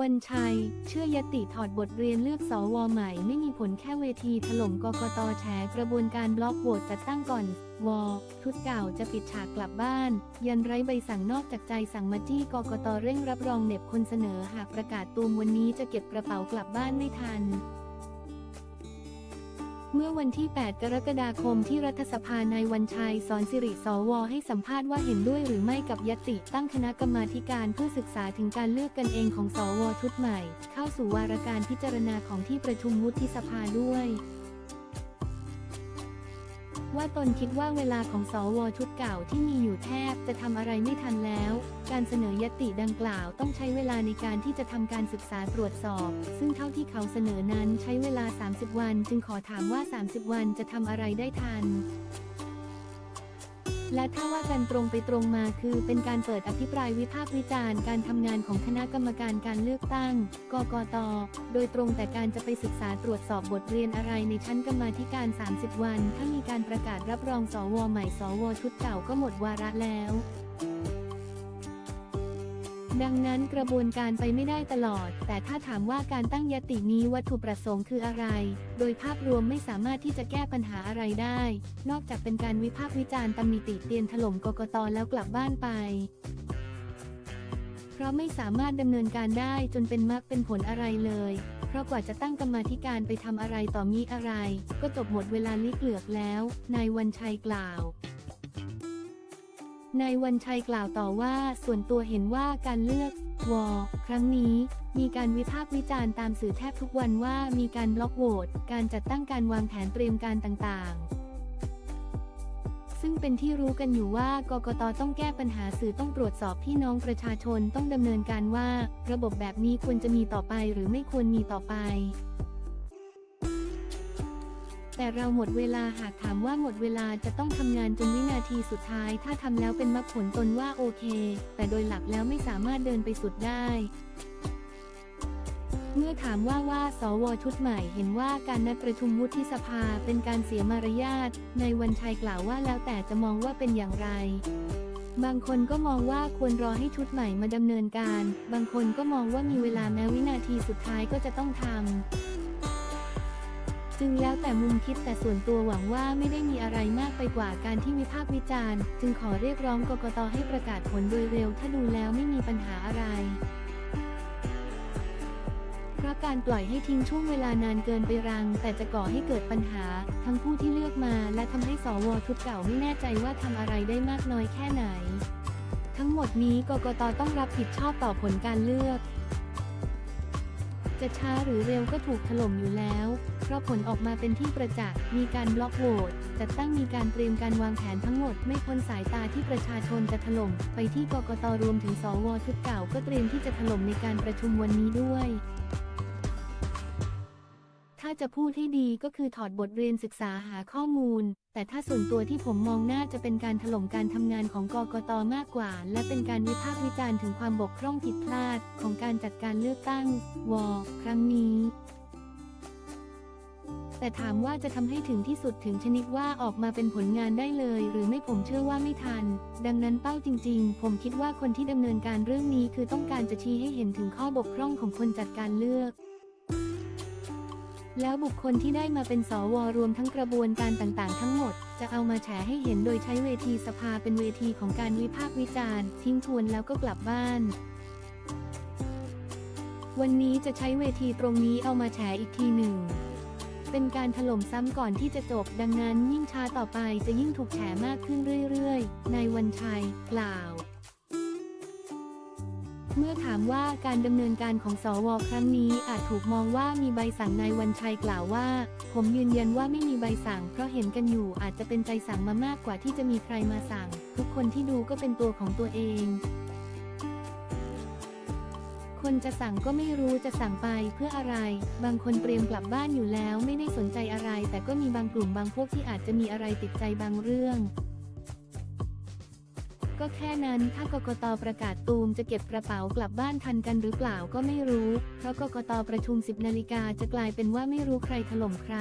วันชัย เชื่อยติถอดบทเรียนเลือกสอวอใหม่ ไม่มีผลแค่เวทีถล่มกกตแฉกระบวนการบล็อกโหวตจัดตั้งก่อนวอชุดเก่าจะปิดฉากกลับบ้าน ยันไร้ใบสั่งนอกจากใจสั่งมาจี้กกตเร่งรับรองเน็บคนเสนอหากประกาศตูมวันนี้จะเก็บกระเป๋ากลับบ้านไม่ทัน เมื่อวันที่ 8 กรกฎาคมที่รัฐสภานายวันชัยสอนสิริสว ให้สัมภาษณ์ว่าเห็นด้วยหรือไม่กับยติตั้งคณะกรรมาการเพื่อศึกษาถึงการเลือกกันเองของสวชุดใหม่ เข้าสู่วาระการพิจารณาของที่ประชุมวุฒิสภาด้วย ว่าตนคิดว่าเวลาของสวชุดเก่าที่มีอยู่แทบจะทำอะไรไม่ทันแล้ว การเสนอยติดังกล่าวต้องใช้เวลาในการที่จะทำการศึกษาตรวจสอบ ซึ่งเท่าที่เขาเสนอนั้นใช้เวลา 30 วัน จึงขอถามว่า 30 วันจะทำอะไรได้ทัน และถ้าว่ากันตรงไปตรงมาคือเป็นการเปิดอภิปรายวิพากษ์วิจารณ์การทำงานของคณะกรรมการการเลือกตั้ง กกต โดยตรงแต่การจะไปศึกษาตรวจสอบบทเรียนอะไรในชั้นกรรมาธิการ 30 วัน ถ้ามีการประกาศรับรองสวใหม่สวชุดเก่าก็หมดวาระแล้ว ดังนั้นกระบวนการไปไม่ได้ตลอด แต่ถ้าถามว่าการตั้งยตินี้วัตถุประสงค์คืออะไร โดยภาพรวมไม่สามารถที่จะแก้ปัญหาอะไรได้ นอกจากเป็นการวิพากษ์วิจารณ์ตำหนิติเตียนถล่มกกตแล้วกลับบ้านไป เพราะไม่สามารถดำเนินการได้จนเป็นมรรคเป็นผลอะไรเลย เพราะกว่าจะตั้งกรรมาธิการไปทำอะไรต่อมีอะไร ก็จบหมดเวลาลิเกลือกแล้ว นายวันชัยกล่าว นายวันชัยกล่าวต่อว่าส่วนตัวเห็นว่าการเลือกวอครั้งนี้มีการวิพากษ์วิจารณ์ตามสื่อแทบทุกวันว่ามีการบล็อกโหวตการจัดตั้งการวางแผนเตรียมการต่างๆ ซึ่งเป็นที่รู้กันอยู่ว่ากกตต้องแก้ปัญหาสื่อต้องตรวจสอบพี่น้องประชาชนต้องดำเนินการว่า ระบบแบบนี้ควรจะมีต่อไปหรือไม่ควรมีต่อไป แต่เราหมดเวลาหากถามว่าหมดเวลาจะต้องทำงานจนวินาทีสุดท้าย ถ้าทำแล้วเป็นมรรคผลตนว่าโอเค แต่โดยหลักแล้วไม่สามารถเดินไปสุดได้เมื่อถามว่าว่า สวชุดใหม่เห็นว่าการนัดประชุมวุฒิสภาเป็นการเสียมารยาท ในวันชัยกล่าวว่าแล้วแต่จะมองว่าเป็นอย่างไร บางคนก็มองว่าควรรอให้ชุดใหม่มาดำเนินการ บางคนก็มองว่ามีเวลาแม้วินาทีสุดท้ายก็จะต้องทำ จึงแล้วแต่มุมคิดแต่ส่วนตัวหวังว่าไม่ได้มีอะไรมากไปกว่าการที่วิพากษ์วิจารณ์ จึงขอเรียกร้องกกตให้ประกาศผลโดยเร็วถ้าดูแล้วไม่มีปัญหาอะไรเพราะการปล่อยให้ทิ้งช่วงเวลานานเกินไปรัง แต่จะก่อให้เกิดปัญหา ทั้งผู้ที่เลือกมาและทำให้สวชุดเก่าไม่แน่ใจว่าทำอะไรได้มากน้อยแค่ไหน ทั้งหมดนี้กกตต้องรับผิดชอบต่อผลการเลือก จะช้าหรือเร็วก็ถูกถล่มอยู่แล้ว เพราะผลออกมาเป็นที่ประจักษ์ มีการบล็อกโหวต จัดตั้งมีการเตรียมการวางแผนทั้งหมดไม่พ้นสายตาที่ประชาชนจะถล่ม ไปที่กกตรวมถึงสวชุดเก่าก็เตรียมที่จะถล่มในการประชุมวันนี้ด้วย ถ้าจะพูดให้ดีก็คือถอดบทเรียนศึกษาหาข้อมูล แต่ถ้าส่วนตัวที่ผมมองน่าจะเป็นการถล่มการทำงานของกกตมากกว่า และเป็นการวิพากษ์วิจารณ์ถึงความบกพร่องผิดพลาด ของการจัดการเลือกตั้งวอครั้งนี้แต่ถามว่าจะทำให้ถึงที่สุดถึงชนิดว่าออกมาเป็นผลงานได้เลย หรือไม่ผมเชื่อว่าไม่ทัน ดังนั้นเป้าจริง ๆ ผมคิดว่าคนที่ดำเนินการเรื่องนี้คือต้องการจะชี้ให้เห็นถึงข้อบกพร่องของคนจัดการเลือก แล้วบุคคลที่ได้มาเป็นสวรวมทั้งกระบวนการต่างๆ ทั้งหมด จะเอามาแฉให้เห็นโดยใช้เวทีสภาเป็นเวทีของการวิพากษ์วิจารณ์ ทิ้งทวนแล้วก็กลับบ้าน วันนี้จะใช้เวทีตรงนี้เอามาแฉอีกทีหนึ่ง เป็นการถล่มซ้ำก่อนที่จะจบ ดังนั้นยิ่งช้าต่อไปจะยิ่งถูกแฉมากขึ้นเรื่อยๆ นายวันชัยกล่าว เมื่อถามว่าการดำเนินการของสวครั้งนี้อาจถูกมองว่ามีใบสั่งนายวันชัยกล่าวว่า ผมยืนยันว่าไม่มีใบสั่ง เพราะเห็นกันอยู่อาจจะเป็นใจสั่งมามากกว่าที่จะมีใครมาสั่ง ทุกคนที่ดูก็เป็นตัวของตัวเอง คนจะสั่งก็ไม่รู้จะสั่งไปเพื่ออะไร บางคนเตรียมกลับบ้านอยู่แล้วไม่ได้สนใจอะไร แต่ก็มีบางกลุ่มบางพวกที่อาจจะมีอะไรติดใจบางเรื่อง ก็แค่นั้นถ้ากกตประกาศตูมจะเก็บกระเป๋ากลับบ้านทันกันหรือเปล่าก็ไม่รู้ เพราะกกตประชุม 10นาฬิกาจะกลายเป็นว่าไม่รู้ใครถล่มใคร